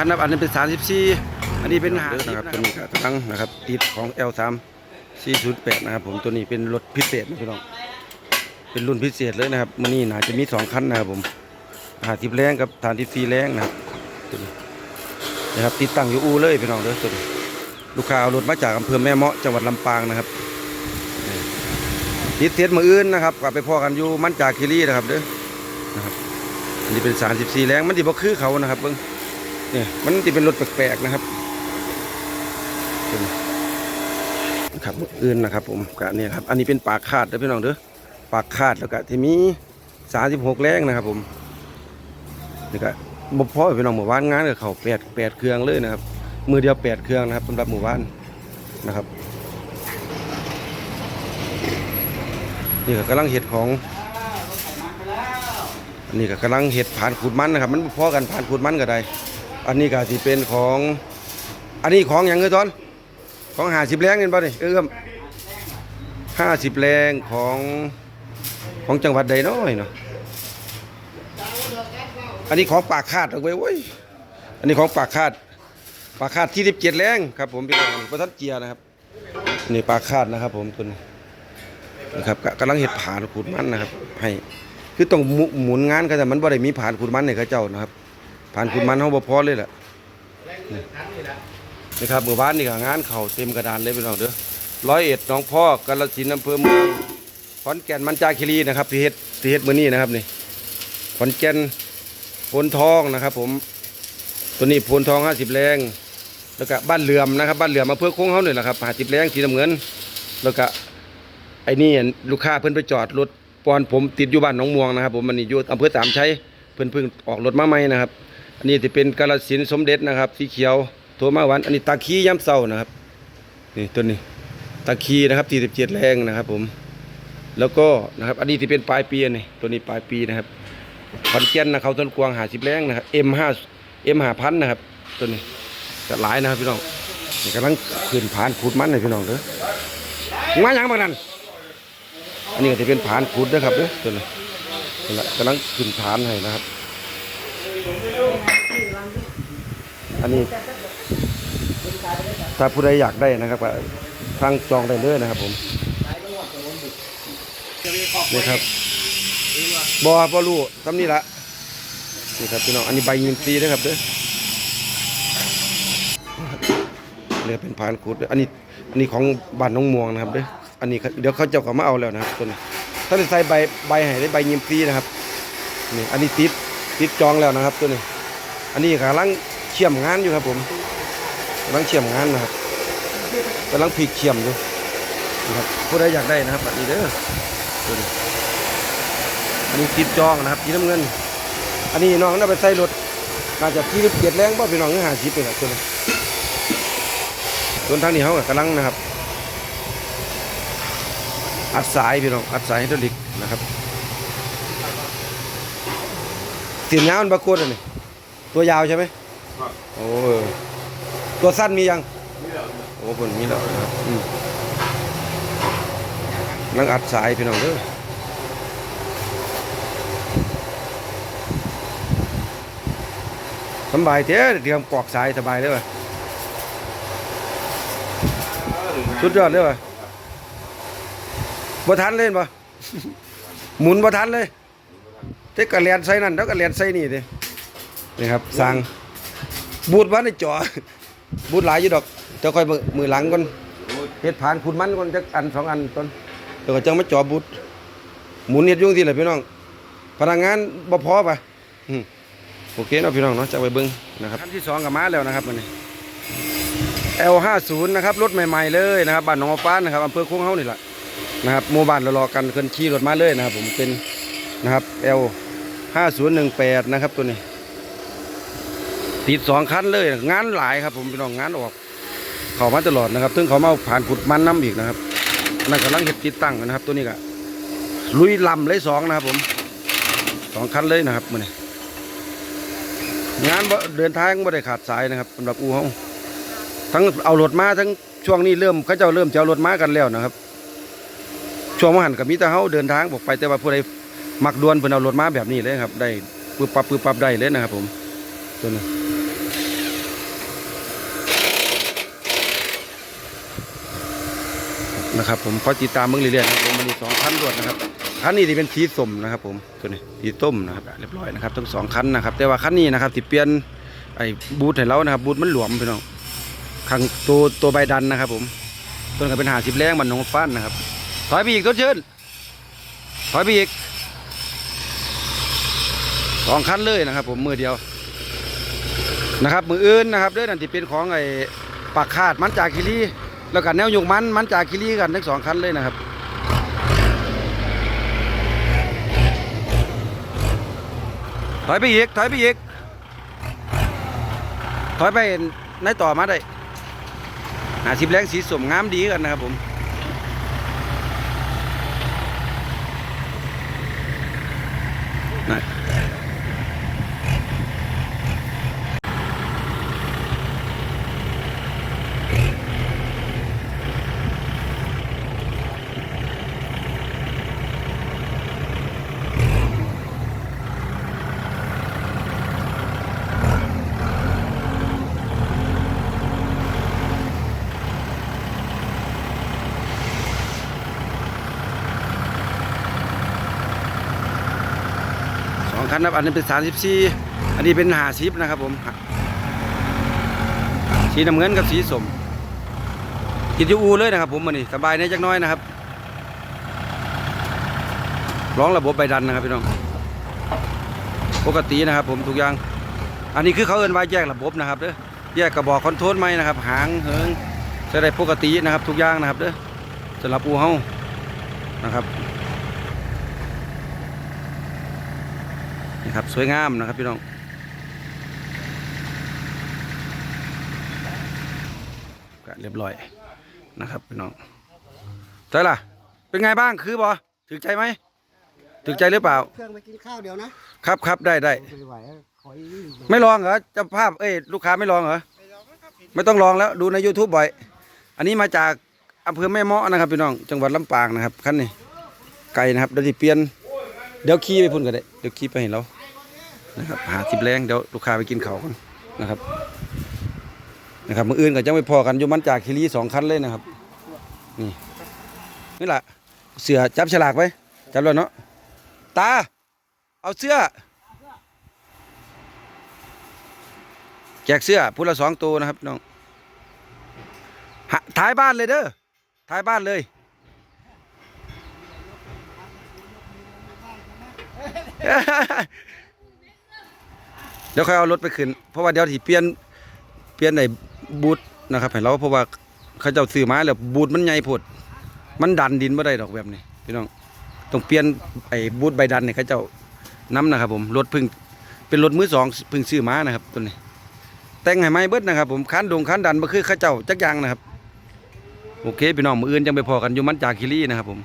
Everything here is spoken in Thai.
คันนะครับอันนี้เป็นสามสิบสี่อันนี้เป็นหานะครับตัวนี้ก็กำลังนะครับติดของ L สามสี่ศูนย์แปดนะครับผมตัวนี้เป็นรถพิเศษนะพี่น้องเป็นรุ่นพิเศษเลยนะครับมันนี่น่าจะมีสองคันนะครับผมหาทิพแรงกับฐานทิพซีแรงนะครับตัวนี้นะครับติดตั้งอยู่อู่เลยพี่น้องเด้อตัวนี้ลูกค้าเอารถมาจากอำเภอแม่เมาะจังหวัดลำปางนะครับนี่ติดเสียมืออื่นนะครับกลับไปพอกันอยู่มันจากคีรีนะครับเด้อนะครับอันนี้เป็นสารสิบสี่แรงมันที่บ่คือเขานะครับเบิ้ง เนี่ยมันที่เป็นรถแปลกๆนะครับเป็นนะครับอื่นนะครับ ผมกะเนี่ยครับ อันนี้เป็นปากคาดเด้อพี่น้องเด้อปากคาดแล้วก็ที่มีสามสิบหกแรงนะครับ ผมนี่ก็บ่พอพี่น้องหมู่บ้านงานกับเขาแปดแปดเครื่องเลยนะครับ มือเดียวแปดเครื่องนะครับสำหรับหมู่บ้านนะครับนี่ก็กำลังเห็ดของอันนี้ก็กำลังเห็ดผ่านขูดมันนะครับ มันพอกันผ่านขูดมันก็ได้ อันนี้ก็สิเป็นของ อันนี้ของอย่างเงี้ยตอน ของหาสิบแรงเงินป่ะนี่เอื้อมห้าสิบแรงของของจังหวัดใดน้อยเนาะ อันนี้ของปากคาดเอาไว้เว้ย อันนี้ของปากคาด ปากคาดที่สิบเจ็ดแรงครับ ผมพี่น้องประทัดเจียนะครับ นี่ปากคาดนะครับ ผมตัวนี้นะครับกำลังเห็ดผ่านขูดมันนะครับ ให้ คือต้องหมุนงานก็แต่มันบ่ได้มีผ่านขุดมันให้เขาเจ้านะครับ ผ่านขุดมันเฮาบ่พอเลยแหละนี่นะครับหมู่บ้านนี่ก็งานเข้าเต็มกระดานเลยพี่น้องเด้อร้อยเอ็ดหนองพ่อกาฬสินอำเภอเมืองขอนแก่นมันจาคีรีนะครับที่เฮ็ดที่เฮ็ดมือนี้นะครับนี่ขอนแก่นโพนทองนะครับ ผมตัวนี้โพนทอง50แรง แล้วก็บ้านเหลื่อมนะครับ บ้านเหลื่อมอำเภอโค้งเฮานี่แหละครับ50แรงสีน้ำเงิน แล้วก็ไอ้นี่ลูกค้าเพิ่นไปจอดรถปอนผมติดอยู่บ้านหนองม่วงนะครับ ผมมันนี่อยู่อำเภอสามชัยเพิ่นเพิ่งออกรถมาใหม่นะครับ อันนี้จะเป็นกาลสินสมเด็จนะครับสีเขียวโทรมาหวันอันนี้ตาคีย้ำเศร้านะครับนี่ตัวนี้ตาคีนะครับสี่สิบเจ็ดแรงนะครับ ผม แล้วก็นะครับ อันนี้ที่เป็นปลายปีนี่ตัวนี้ปลายปีนะครับขอนแก่นนะเขาต้นกวางหาสิบแรงนะครับ M ห้า M หาพันนะครับ ตัวนี้จะหลายนะครับพี่น้องกำลังขึ้นผ่านขุดมันเลยพี่น้องเด้อมาอย่างบางนั้นอันนี้ก็จะเป็นผานขุดนะครับเด้อตัวนี้กำลังขึ้นผานให้นะครับ อันนี้ ถ้าผู้ใดอยากได้นะครับก็ทางจองได้เลยนะครับ ผมนี่ครับบอบอรู้ทำนี่ละนี่ครับพี่น้องอันนี้ใบยินซีนะครับเด้อเนี่ยเป็นผานขุดเด้ออันนี้อันนี้ของบ้านน้องม่วงนะครับเด้ออันนี้เดี๋ยวเขาเจ้าก็มาเอาแล้วนะครับตัวนี้ถ้าจะใส่ใบใบให้ได้ใบยิมฟรีนะครับนี่อันนี้ติดติดจองแล้วนะครับตัวนี้ อันนี้กำลัง เชื่อมงานอยู่ครับผมกำลังเชื่อมงานนะครับกำลังผีกเชื่อมอยู่นะครับผู้ใดอยากได้นะครับแบบนี้เด้อตัวนี้อันนี้ติดจองนะครับสีน้ำเงิน อันนี้น้องน่าไปใส่รถน่าจะที่เจ็ดแรงบ่พี่น้องเนื้อหาชิปเลยนะตัวนี้ส่วนทางนี้เขาก็กำลังนะครับ อัดสายพี่น้องอัดสายไฮดรอลิกนะครับเสียงยาวมันบาโคตรนี่ตัวยาวใช่ไหม โอ้เออตัวสั้นมียังโอ้คนมีแล้วนะครับอืมกำลังอัดสายพี่น้องเด้อสบายเท้เตรียมกอกสายสบายเลยว่ะสุดยอดเลยว่ะบ่ทันเล่นป่ะหมุนบ่ทันเลยเจ๊กกระเลียนใส่นั่นแล้วกระเลียนใส่นี่ดินี่ครับสั่ง บูดว่าในจอบูดหลายอยู่ดอกจ้าค่อยมือหลังก่อนเฮ็ดผ่านขุนมันก่อนจักอันสองอันต้นเดี๋ยวก็จังมาจอบูดหมุนเฮ็ดยุ่งที่แหละพี่น้อง พนักงานบ่พอป่ะโอเคเนาะพี่น้องเนาะจะไปเบิ่งนะครับขั้นที่สองก็มาแล้วนะครับมันนี้ L50 นะครับรถใหม่ๆเลยนะครับบ้านหนองฟ้านะครับอำเภอโค้งเฮานี่แหละนะครับหมู่บ้านรอๆกันเคลื่อนขี่รถมาเลยนะครับ ผมเป็นนะครับ L5018 นะครับตัวนี้ ติดสองคันเลยงานหลายครับ ผมพี่น้องงานออกเขามาตลอดนะครับซึ่งเขามาผ่านขุดมันน้ำอีกนะครับนั่นกำลังเห็ดติดตั้งนะครับ ตัวนี้ก็ลุยลำเลยสองนะครับ ผมสองคันเลยนะครับมันนี้งานเดินทางไม่ได้ขาดสายนะครับสำหรับอูเฮาทั้งเอารถมาทั้งช่วงนี้เริ่มเขาเจ้าเริ่มจะเอารถมากันแล้วนะครับ ช่วงมหันกับมิตรเฮาเดินทางบอกไปแต่ว่าผู้ใดมักดวนเพิ่อนเอารถมาแบบนี้เลยครับ ได้ปึ๊บปับปึ๊บปับได้เลยนะครับผม ตัวนี้นะครับผมก็ติดตามมึงเรื่อยๆนะครับมันมีสองคันรวดนะครับคันนี้ที่เป็นสีส้มนะครับ ผมตัวนี้สีต้มนะครับเรียบร้อยนะครับทั้งสองคันนะครับ แต่ว่าคันนี้นะครับที่เปลี่ยนไอ้บูทให้เรานะครับบูทมันหลวมพี่น้องขังตัวตัวใบดันนะครับ ผมตัวนี้เป็นหาสิบแรงมันน้องฟันนะครับถอยไปอีกตัวเชิญถอยไปอีกสองคันเลยนะครับ ผมมือเดียว นะครับมืออื่นนะครับเด้อนั่นที่เป็นของไอ้ปากคาดมันจากคิรีแล้วก็แนวยงมันมันจากคิรีกันทั้งสองคันเลยนะครับถอยไปอีกถอยไปอีกถอยไปในต่อมาได้หาสิบแรงสีสมงามดีกันนะครับผม นั่นสองคันนะครับ อันนี้เป็นสามสิบสี่อันนี้เป็นหาสิบนะครับ ผม สีน้ำเงินกับสีสมกินยูอูเลยนะครับ ผมมันนี่สบายในจักน้อยนะครับร้องระบบใบดันนะครับพี่น้อง ปกตินะครับ ผมทุกอย่าง อันนี้คือเขาเอินไว่าแยกระบบนะครับเด้อแยกกระบอกคอนโทรลไหมนะครับ หางเหิงจะได้ปกตินะครับ ทุกอย่างนะครับเด้อสำหรับอูเฮานะครับ นี่ครับ สวยงามนะครับพี่น้องก็เรียบร้อยนะครับพี่น้องใช่ล่ะ เป็นไงบ้างคือบ่ถึกใจไหมถึกใจหรือเปล่า เครื่องไปกินข้าวเดี๋ยวนะครับครับได้ได้ไม่ไหวแล้วขออีกไม่ลองเหรอเจะภาพเอ้ยลูกค้าไม่ลองเหรอไม่ต้องลองแล้วดูใน YouTube บ่อย อันนี้มาจากอำเภอแม่เมาะนะครับพี่น้องจังหวัดลำปางนะครับคันนี้ไก่นะครับเดี๋ยวสิเปลี่ยนเดี๋ยวขี่ไปพุ่นก็ได้เดี๋ยวขี่ไปเห็นเรา นะครับหาทิปแรงเดี๋ยวลูกค้าไปกินเขากันนะครับ นะครับมืออื่นก็จะไม่พอกันอยู่มันจากคีรีสองคันเลยนะครับ นี่นี่แหละเสือจับฉลากไว้จับแล้วเนาะตา เอาเสื้อ แจกเสื้อพูดละสองตัวนะครับน้องท้ายบ้านเลยเด้อท้ายบ้านเลย เดี๋ยวค่อยเอารถไปขึ้น เพราะว่าเดี๋ยวที่เปลี่ยนเปลี่ยนไอ้บูทนะครับให้เราเพราะว่าเขาเจ้าซื้อมาแล้วบูทมันใหญ่โพดมันดันดินไม่ได้ดอกแบบนี้พี่น้องต้องเปลี่ยนไอ้บูทใบดันเนี่ยเขาเจ้าน้ำนะครับผมรถพึ่งเป็นรถมือสองพึ่งซื้อมานะครับตัวนี้ แต่งให้ไม้เบิดนะครับ ผมคันดงคันดันมาคือข้าเจ้าจักยางนะครับ โอเคพี่น้องมืออื่นจังไปพอกันอยู่มันจากคิรีนะครับผม